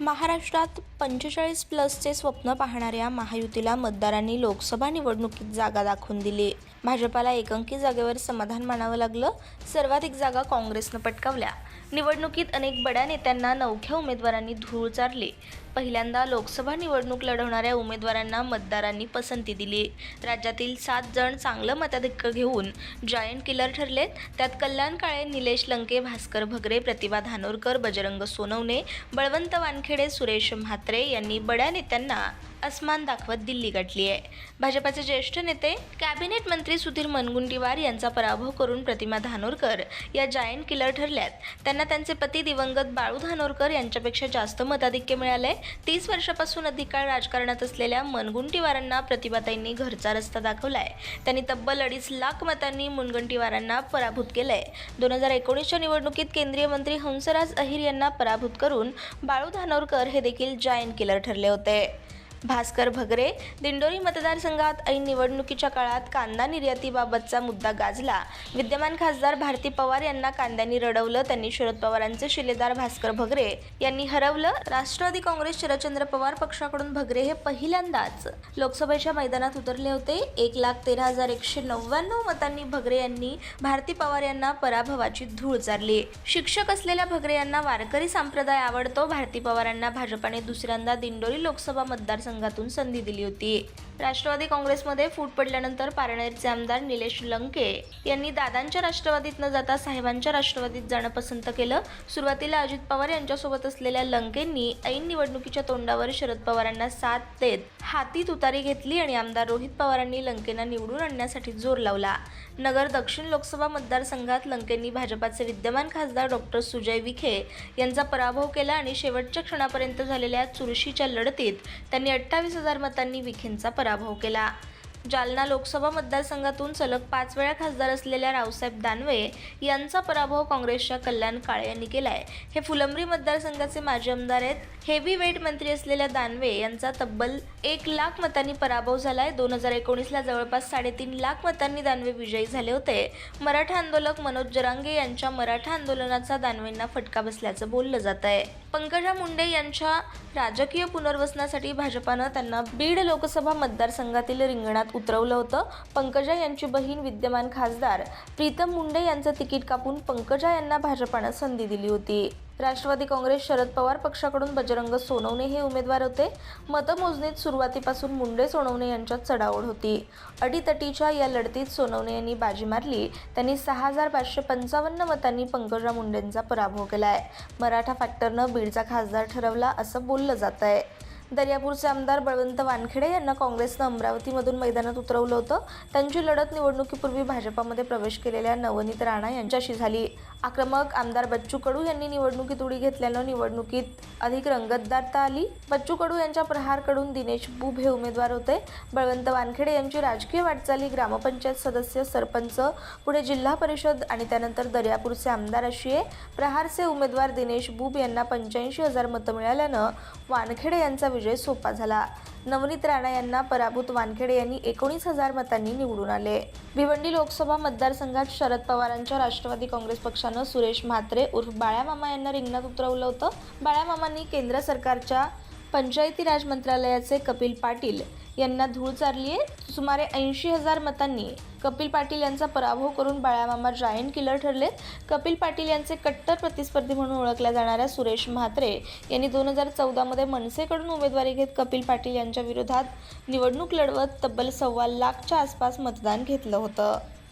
महाराष्ट्रात पंचेचाळीस प्लसचे स्वप्न पाहणाऱ्या महायुतीला मतदारांनी लोकसभा निवडणुकीत जागा दाखवून दिली. भाजपाला एकांकी जागेवर समाधान मानावं लागलं. सर्वाधिक जागा काँग्रेसनं पटकावल्या. निवडणुकीत अनेक बड्या नेत्यांना नवख्या उमेदवारांनी धूळ चारली. पहिल्यांदा लोकसभा निवडणूक लढवणाऱ्या उमेदवारांना मतदारांनी पसंती दिली. राज्यातील सात जण चांगलं मताधिक्य घेऊन जायंट किलर ठरलेत. त्यात कल्याण काळे निलेश लंके भास्कर भगरे प्रतिभा धानोरकर बजरंग सोनवणे बळवंत वानखेडे सुरेश म्हात्रे यांनी बड्या नेत्यांना अस्मान दाखवत दिल्ली गाठली आहे. भाजपाचे ज्येष्ठ नेते कॅबिनेट मंत्री सुधीर मनगुंटीवार यांचा पराभव करून प्रतिमा धानोरकर या जायंट किलर ठरल्यात. त्यांना त्यांचे पती दिवंगत बाळू धानोरकर यांच्यापेक्षा जास्त मताधिक्य मिळाले तीस वर्षापासून अधिक काळ राजकारणात असलेल्या मनगुंटीवारांना प्रतिभाताईंनी घरचा रस्ता दाखवलाय. त्यांनी तब्बल अडीच लाख मतांनी मुनगंटीवारांना पराभूत केलंय. दोन हजार एकोणीसच्या निवडणुकीत केंद्रीय मंत्री हंसराज अहिर यांना पराभूत करून बाळू धानोरकर हे देखील जायंट किलर ठरले होते. भास्कर भगरे दिंडोरी मतदारसंघात ऐन निवडणुकीच्या काळात कांदा निर्यातीबाबतचा मुद्दा गाजला. विद्यमान खासदार भारती पवार यांना कांद्यांनी रडवलं त्यांनी शरद पवारांचे शिलेदार भास्कर भगरे यांनी हरवलं. राष्ट्रवादी काँग्रेस शरदचंद्र पवार पक्षाकडून भगरे हे पहिल्यांदाच लोकसभेच्या मैदानात उतरले होते. एक लाख तेरा हजार एकशे नव्याण्णव मतांनी भगरे यांनी भारती पवार यांना पराभवाची धूळ चारली शिक्षक असलेल्या भगरे यांना वारकरी संप्रदाय आवडतो. भारती पवारांना भाजपाने दुसऱ्यांदा दिंडोरी लोकसभा संघातून संधी दिली होती. राष्ट्रवादी काँग्रेसमध्ये फूट पडल्यानंतर पारनेरचे आमदार निलेश लंके यांनी दादांच्या राष्ट्रवादीत न जाता साहेबांच्या राष्ट्रवादीत जाणं पसंत केलं. सुरुवातीला अजित पवार यांच्यासोबत असलेल्या लंकेंनी ऐन निवडणुकीच्या तोंडावर शरद पवारांना साथ देत हाती तुतारी घेतली आणि आमदार रोहित पवारांनी लंकेंना निवडून आणण्यासाठी जोर लावला. नगर दक्षिण लोकसभा मतदारसंघात लंकेंनी भाजपाचे विद्यमान खासदार डॉक्टर सुजय विखे यांचा पराभव केला आणि शेवटच्या क्षणापर्यंत झालेल्या चुरशीच्या लढतीत त्यांनी अठ्ठावीस हजार मतांनी विखेंचा पराभव केला जालना लोकसभा मतदारसंघातून सलग पाच वेळा खासदार असलेल्या रावसाहेब दानवे यांचा पराभव काँग्रेसच्या कल्याण काळे यांनी केला आहे हे फुलंब्री मतदारसंघाचे माजी आमदार आहेत. हेवी वेट मंत्री असलेल्या दानवे यांचा तब्बल एक लाख मतांनी पराभव झाला आहे दोन हजार एकोणीसला जवळपास साडेतीन लाख मतांनी दानवे विजयी झाले होते. मराठा आंदोलक मनोज जरांगे यांच्या मराठा आंदोलनाचा दानवेंना फटका बसल्याचं बोललं जात आहे. पंकजा मुंडे यांच्या राजकीय पुनर्वसनासाठी भाजपानं त्यांना बीड लोकसभा मतदारसंघातील रिंगणात उतरवलं होतं. पंकजा यांची बहीण विद्यमान खासदार प्रीतम मुंडे यांचं तिकीट कापून पंकजा यांना भाजपानं संधी दिली होती. राष्ट्रवादी काँग्रेस शरद पवार पक्षाकडून बजरंग सोनवणे हे उमेदवार होते. मतमोजणीत सुरुवातीपासून मुंडे सोनवणे यांच्यात चढाओढ होती. अडीतटीच्या या लढतीत सोनवणे यांनी बाजी मारली. त्यांनी सहा हजार पाचशे पंचावन्न मतांनी पंकजा मुंडेंचा पराभव केलाय. मराठा फॅक्टरनं बीडचा खासदार ठरवला असं बोललं जात आहे दर्यापूरचे आमदार बळवंत वानखेडे यांना काँग्रेसनं अमरावतीमधून मैदानात उतरवलं होतं. त्यांची लढत निवडणुकीपूर्वी भाजपामध्ये प्रवेश केलेल्या नवनीत राणा यांच्याशी झाली. आक्रमक आमदार बच्चू कडू यांनी निवडणुकीत उडी घेतल्यानं निवडणुकीत अधिक रंगतदारता आली. बच्चू कडू यांच्या प्रहारकडून दिनेश बुब हे उमेदवार होते. बळवंत वानखेडे यांची राजकीय वाटचाली ग्रामपंचायत सदस्य सरपंच पुढे जिल्हा परिषद आणि त्यानंतर दर्यापूरचे आमदार अशी आहे. प्रहारचे उमेदवार दिनेश बुब यांना पंच्याऐंशी हजार मतं मिळाल्यानं वानखेडे यांचा विजय सोपा झाला. नवनीत राणा यांना पराभूत वानखेडे यांनी एकोणीस हजार मतांनी निवडून आले. भिवंडी लोकसभा मतदारसंघात शरद पवारांच्या राष्ट्रवादी काँग्रेस पक्षानं सुरेश म्हात्रे उर्फ बाळ्यामामा यांना रिंगणात उतरवलं होतं. बाळ्यामामांनी केंद्र सरकारच्या पंचायती राज मंत्रालयाचे कपिल पाटील यांना धूळ चारली आहे. सुमारे ऐंशी हजार मतांनी कपिल पाटील यांचा पराभव करून बाळामामा जायंट किलर ठरले कपिल पाटील यांचे कट्टर प्रतिस्पर्धी म्हणून ओळखल्या जाणाऱ्या सुरेश म्हात्रे यांनी दोन हजार चौदामध्ये मनसेकडून उमेदवारी घेत कपिल पाटील यांच्या विरोधात निवडणूक लढवत तब्बल सव्वा लाखच्या आसपास मतदान घेतलं होतं.